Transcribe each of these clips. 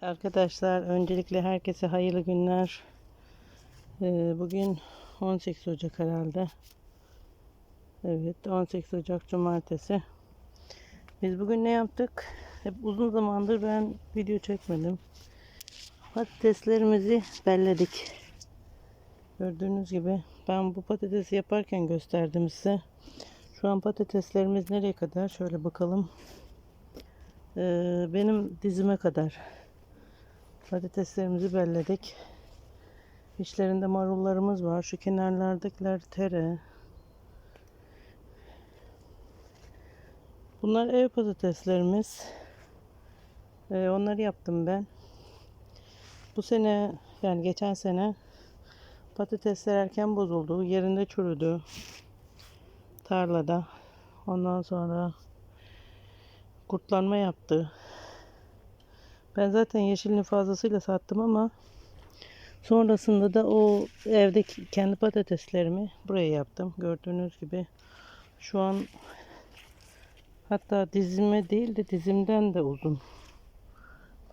Arkadaşlar öncelikle herkese hayırlı günler. Ee, bugün 18 Ocak herhalde. Evet 18 Ocak Cumartesi. Biz bugün ne yaptık? Hep uzun zamandır ben video çekmedim. Patateslerimizi belledik. Gördüğünüz gibi ben bu patatesi yaparken gösterdim size. Şu an patateslerimiz nereye kadar? Şöyle bakalım. Ee, benim dizime kadar patateslerimizi belledik. İçlerinde marullarımız var. Şu kenarlardakiler tere. Bunlar ev patateslerimiz. Ee, onları yaptım ben. Bu sene yani geçen sene patatesler erken bozuldu. Yerinde çürüdü. Tarlada. Ondan sonra kurtlanma yaptı. Ben zaten yeşilini fazlasıyla sattım ama sonrasında da o evdeki kendi patateslerimi buraya yaptım. Gördüğünüz gibi şu an hatta dizime değil de dizimden de uzun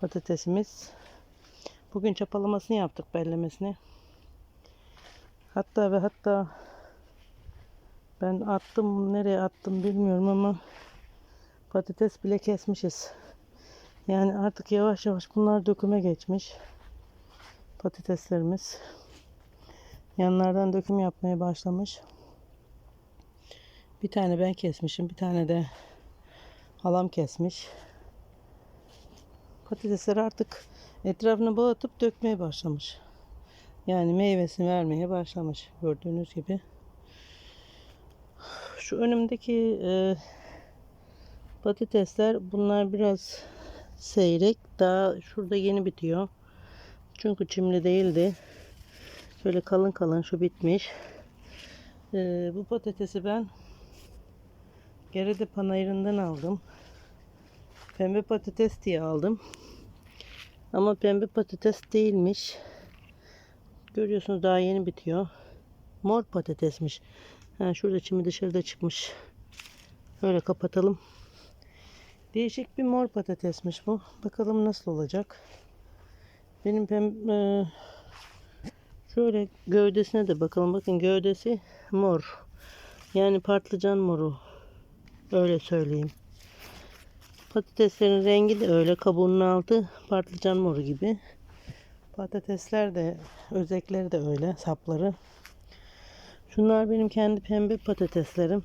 patatesimiz. Bugün çapalamasını yaptık bellemesini. Hatta ve hatta ben attım nereye attım bilmiyorum ama patates bile kesmişiz. Yani artık yavaş yavaş bunlar döküme geçmiş. Patateslerimiz. Yanlardan döküm yapmaya başlamış. Bir tane ben kesmişim. Bir tane de halam kesmiş. Patatesler artık etrafına bağ atıp dökmeye başlamış. Yani meyvesini vermeye başlamış. Gördüğünüz gibi. Şu önümdeki e, patatesler bunlar biraz seyrek. Daha şurada yeni bitiyor. Çünkü çimli değildi. Şöyle kalın kalın şu bitmiş. Ee, bu patatesi ben Gerede panayırından aldım. Pembe patates diye aldım. Ama pembe patates değilmiş. Görüyorsunuz daha yeni bitiyor. Mor patatesmiş. Ha, şurada çimi dışarıda çıkmış. Şöyle kapatalım. Değişik bir mor patatesmiş bu. Bakalım nasıl olacak. Benim pem e, şöyle gövdesine de bakalım. Bakın gövdesi mor. Yani patlıcan moru. Öyle söyleyeyim. Patateslerin rengi de öyle. Kabuğunun altı patlıcan moru gibi. Patatesler de özekleri de öyle. Sapları. Şunlar benim kendi pembe patateslerim.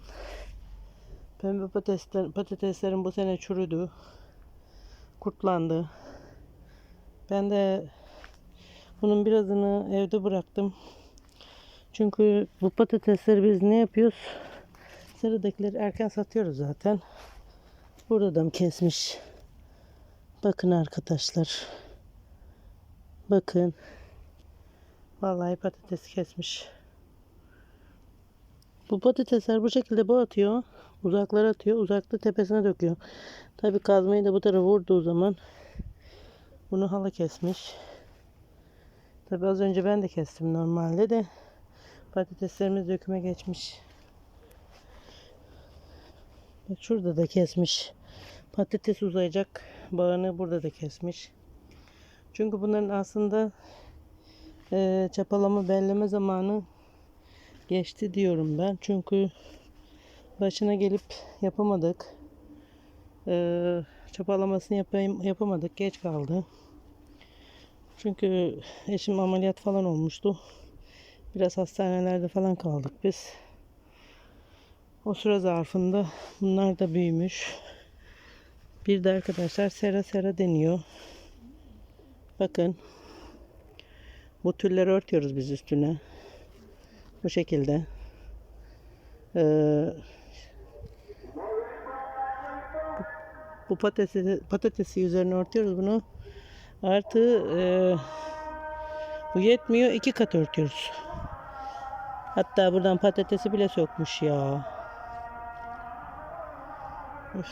Pembe patatesler, patateslerim bu sene çürüdü. Kurtlandı. Ben de bunun birazını evde bıraktım. Çünkü bu patatesleri biz ne yapıyoruz? Sarıdakileri erken satıyoruz zaten. Burada da kesmiş? Bakın arkadaşlar. Bakın. Vallahi patates kesmiş. Bu patatesler bu şekilde bu atıyor. Uzaklara atıyor. Uzakta tepesine döküyor. Tabi kazmayı da bu tarafa vurduğu zaman bunu hala kesmiş. Tabi az önce ben de kestim normalde de patateslerimiz döküme geçmiş. Bak şurada da kesmiş. Patates uzayacak bağını burada da kesmiş. Çünkü bunların aslında e, çapalama belleme zamanı geçti diyorum ben. Çünkü başına gelip yapamadık. Ee, çapalamasını yapayım, yapamadık. Geç kaldı. Çünkü eşim ameliyat falan olmuştu. Biraz hastanelerde falan kaldık biz. O süre zarfında bunlar da büyümüş. Bir de arkadaşlar sera sera deniyor. Bakın. Bu tülleri örtüyoruz biz üstüne. Bu şekilde. Ee, bu patatesi, patatesi üzerine örtüyoruz bunu. Artı e, bu yetmiyor. iki kat örtüyoruz. Hatta buradan patatesi bile sökmüş ya. Üf.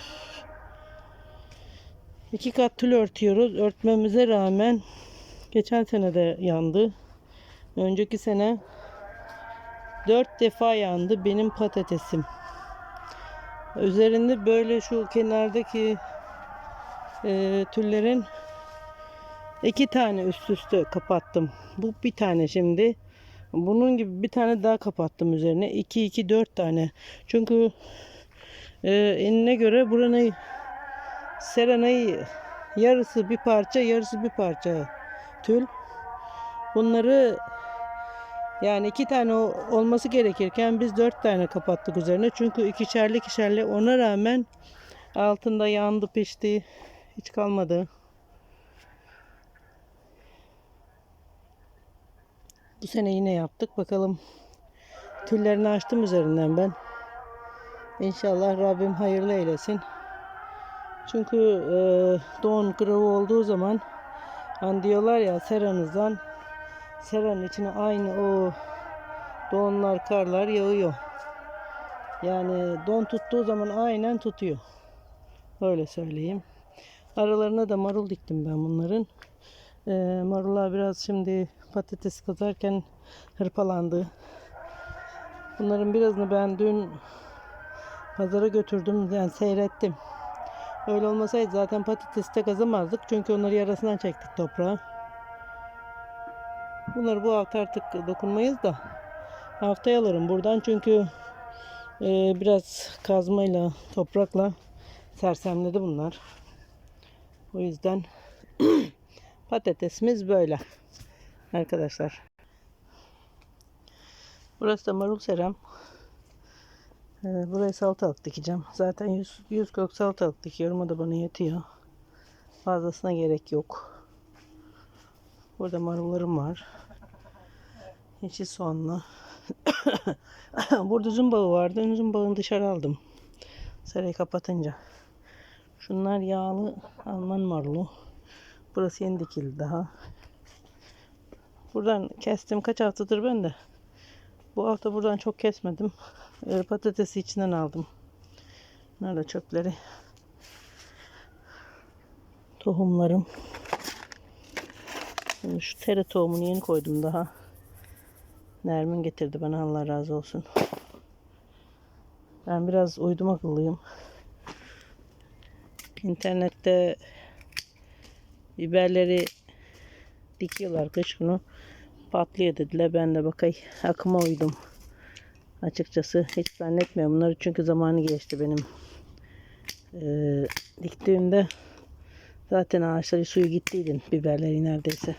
İki kat tül örtüyoruz. Örtmemize rağmen geçen sene de yandı. Önceki sene dört defa yandı benim patatesim. Üzerinde böyle şu kenardaki e, tüllerin İki tane üst üste kapattım. Bu bir tane şimdi. Bunun gibi bir tane daha kapattım üzerine. 2 2 4 tane. Çünkü e, enine göre buranın serenayı yarısı bir parça, yarısı bir parça tül. Bunları yani iki tane olması gerekirken biz dört tane kapattık üzerine. Çünkü ikişerli ikişerli ona rağmen altında yandı pişti. Hiç kalmadı. Bu sene yine yaptık. Bakalım tüllerini açtım üzerinden ben. İnşallah Rabbim hayırlı eylesin. Çünkü e, don kırığı olduğu zaman hani diyorlar ya seranızdan seranın içine aynı o donlar karlar yağıyor. Yani don tuttuğu zaman aynen tutuyor. Öyle söyleyeyim. Aralarına da marul diktim ben bunların. Ee, marula biraz şimdi patates kazarken hırpalandı. Bunların birazını ben dün pazara götürdüm yani seyrettim. Öyle olmasaydı zaten patatesi de kazamazdık. Çünkü onları yarasından çektik toprağa. Bunları bu hafta artık dokunmayız da haftaya alırım buradan çünkü e, biraz kazmayla toprakla sersemledi bunlar. O yüzden patatesimiz böyle arkadaşlar. Burası da marul serem. E, buraya salatalık dikeceğim. Zaten 100, 100 kök salatalık dikiyorum. O da bana yetiyor. Fazlasına gerek yok. Burada marullarım var. Yeşil soğanlı. Burada üzüm bağı vardı. Üzüm bağını dışarı aldım. Serayı kapatınca. Şunlar yağlı Alman marulu. Burası yeni dikildi daha. Buradan kestim kaç haftadır ben de. Bu hafta buradan çok kesmedim. Ee, patatesi içinden aldım. Nerede çöpleri? Tohumlarım. Şimdi şu tere tohumunu yeni koydum daha. Nermin getirdi bana Allah razı olsun. Ben biraz uydum akıllıyım. İnternette biberleri dikiyorlar kış günü. Patlıyor dediler. Ben de bakay akıma uydum. Açıkçası hiç zannetmiyorum bunları çünkü zamanı geçti benim. Ee, diktiğimde zaten ağaçları suyu gittiydi biberleri neredeyse.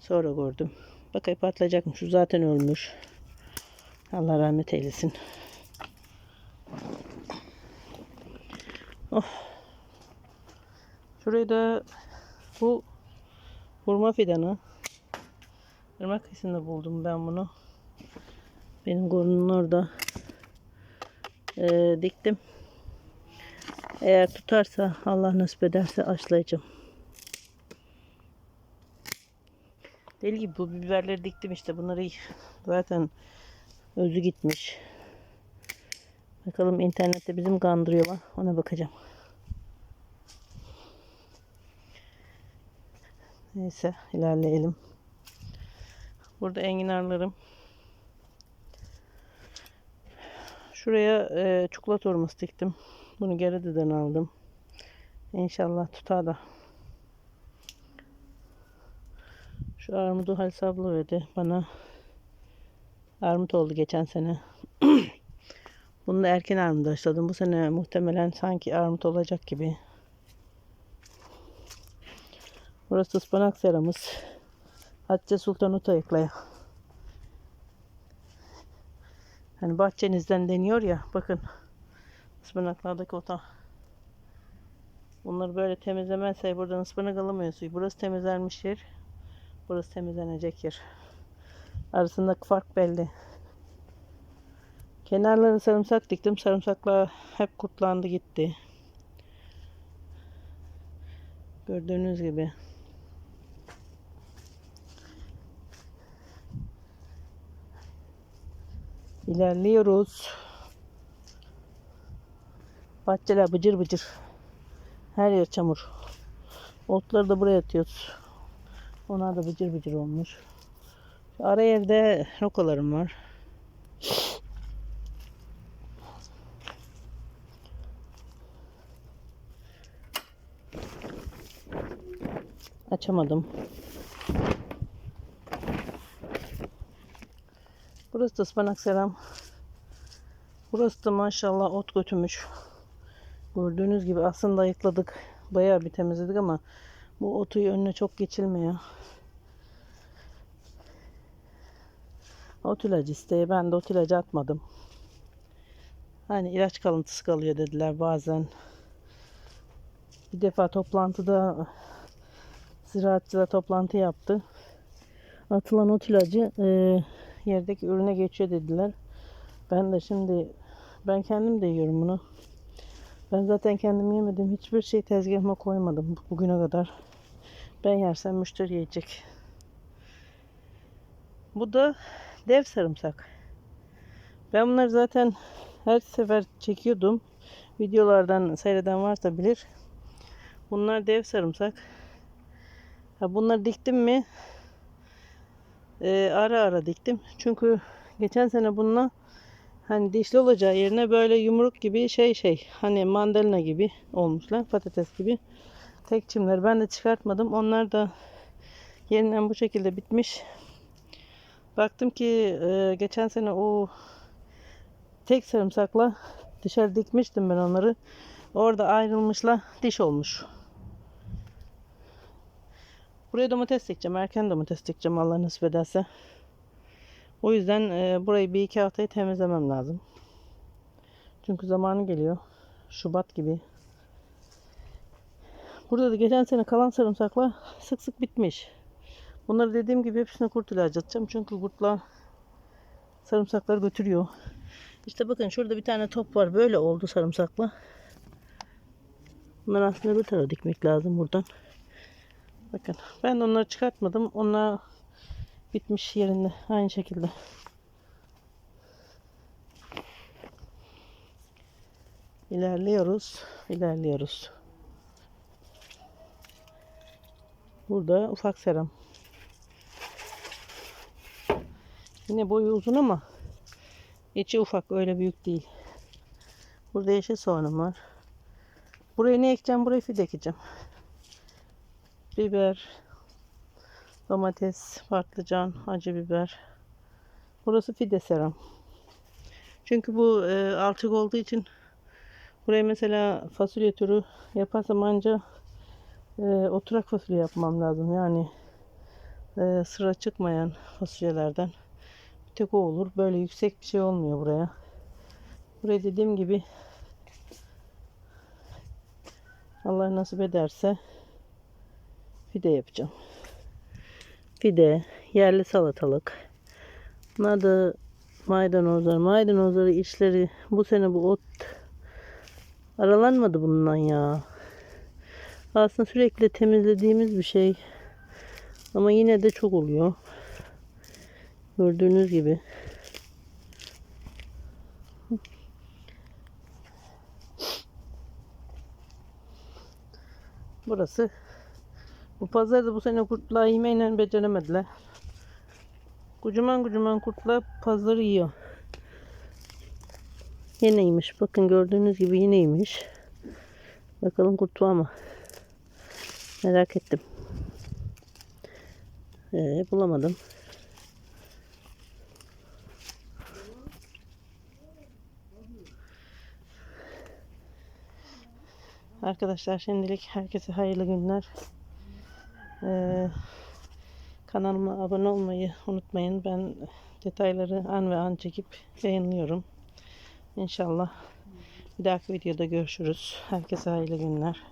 Sonra gördüm. Bakay patlayacakmış. Şu zaten ölmüş. Allah rahmet eylesin. Oh. Şurayı da bu hurma fidanı. Irmak kıyısında buldum ben bunu. Benim gorunun orada Ee, diktim. Eğer tutarsa Allah nasip ederse aşlayacağım. Deli gibi bu biberleri diktim işte. Bunları zaten özü gitmiş. Bakalım internette bizim kandırıyorlar. Ona bakacağım. Neyse ilerleyelim. Burada enginarlarım. Şuraya e, çikolata orması diktim. Bunu Gerede'den aldım. İnşallah tutar da. Şu armudu Halis abla verdi bana. Armut oldu geçen sene. Bunu da erken armut açladım. Bu sene muhtemelen sanki armut olacak gibi. Burası ıspanak seramız. Hatice Sultan Utayıklı'ya. Hani bahçenizden deniyor ya. Bakın. ıspanaklardaki ota. Bunları böyle temizlemezse buradan ıspanak alamıyor suyu. Burası temizlenmiş yer. Burası temizlenecek yer. Arasındaki fark belli. Kenarlarına sarımsak diktim. Sarımsaklar hep kurtlandı gitti. Gördüğünüz gibi. İlerliyoruz. Bahçeler bıcır bıcır. Her yer çamur. Otları da buraya atıyoruz. Onlar da bıcır bıcır olmuş. Şu ara yerde rokalarım var. Açamadım. Burası da ıspanak selam. Burası da maşallah ot götürmüş. Gördüğünüz gibi aslında ayıkladık. Bayağı bir temizledik ama bu otu önüne çok geçilmiyor. Ot ilacı isteye ben de ot ilacı atmadım. Hani ilaç kalıntısı kalıyor dediler bazen. Bir defa toplantıda ziraatçılar toplantı yaptı. Atılan ot ilacı e, yerdeki ürüne geçiyor dediler. Ben de şimdi ben kendim de yiyorum bunu. Ben zaten kendim yemedim. Hiçbir şey tezgahıma koymadım bu- bugüne kadar. Ben yersem müşteri yiyecek. Bu da dev sarımsak. Ben bunları zaten her sefer çekiyordum. Videolardan seyreden varsa bilir. Bunlar dev sarımsak. Ha bunları diktim mi? Ee, ara ara diktim. Çünkü geçen sene bununla hani dişli olacağı yerine böyle yumruk gibi şey şey hani mandalina gibi olmuşlar patates gibi tek çimleri ben de çıkartmadım onlar da yerinden bu şekilde bitmiş baktım ki e, geçen sene o tek sarımsakla dışarı dikmiştim ben onları orada ayrılmışlar diş olmuş buraya domates dikeceğim erken domates dikeceğim Allah nasip ederse o yüzden e, burayı bir iki haftayı temizlemem lazım. Çünkü zamanı geliyor. Şubat gibi. Burada da geçen sene kalan sarımsaklar sık sık bitmiş. Bunları dediğim gibi hepsine kurt ilacı atacağım. Çünkü kurtlar sarımsakları götürüyor. İşte bakın şurada bir tane top var. Böyle oldu sarımsakla. Bunları aslında bir tarafa dikmek lazım buradan. Bakın ben onları çıkartmadım. Onlar bitmiş yerinde aynı şekilde. İlerliyoruz, ilerliyoruz. Burada ufak seram. Yine boyu uzun ama içi ufak, öyle büyük değil. Burada yeşil soğanım var. Buraya ne ekeceğim? Buraya fide ekeceğim. Biber, domates, patlıcan, acı biber. Burası fide seram. Çünkü bu e, alçık olduğu için buraya mesela fasulye türü yaparsam anca e, oturak fasulye yapmam lazım. Yani e, sıra çıkmayan fasulyelerden bir tek o olur. Böyle yüksek bir şey olmuyor buraya. Buraya dediğim gibi Allah nasip ederse fide yapacağım pide, yerli salatalık. Bunlar da maydanozlar. Maydanozları içleri bu sene bu ot aralanmadı bundan ya. Aslında sürekli temizlediğimiz bir şey. Ama yine de çok oluyor. Gördüğünüz gibi. Burası bu pazarda bu sene kurtlar yemeyle beceremediler. Kocaman kocaman kurtlar pazarı yiyor. Yeneymiş. Bakın gördüğünüz gibi yeneymiş. Bakalım kurt var mı? Merak ettim. Ee, bulamadım. Arkadaşlar şimdilik herkese hayırlı günler. Ee, kanalıma abone olmayı unutmayın. Ben detayları an ve an çekip yayınlıyorum. İnşallah bir dahaki videoda görüşürüz. Herkese hayırlı günler.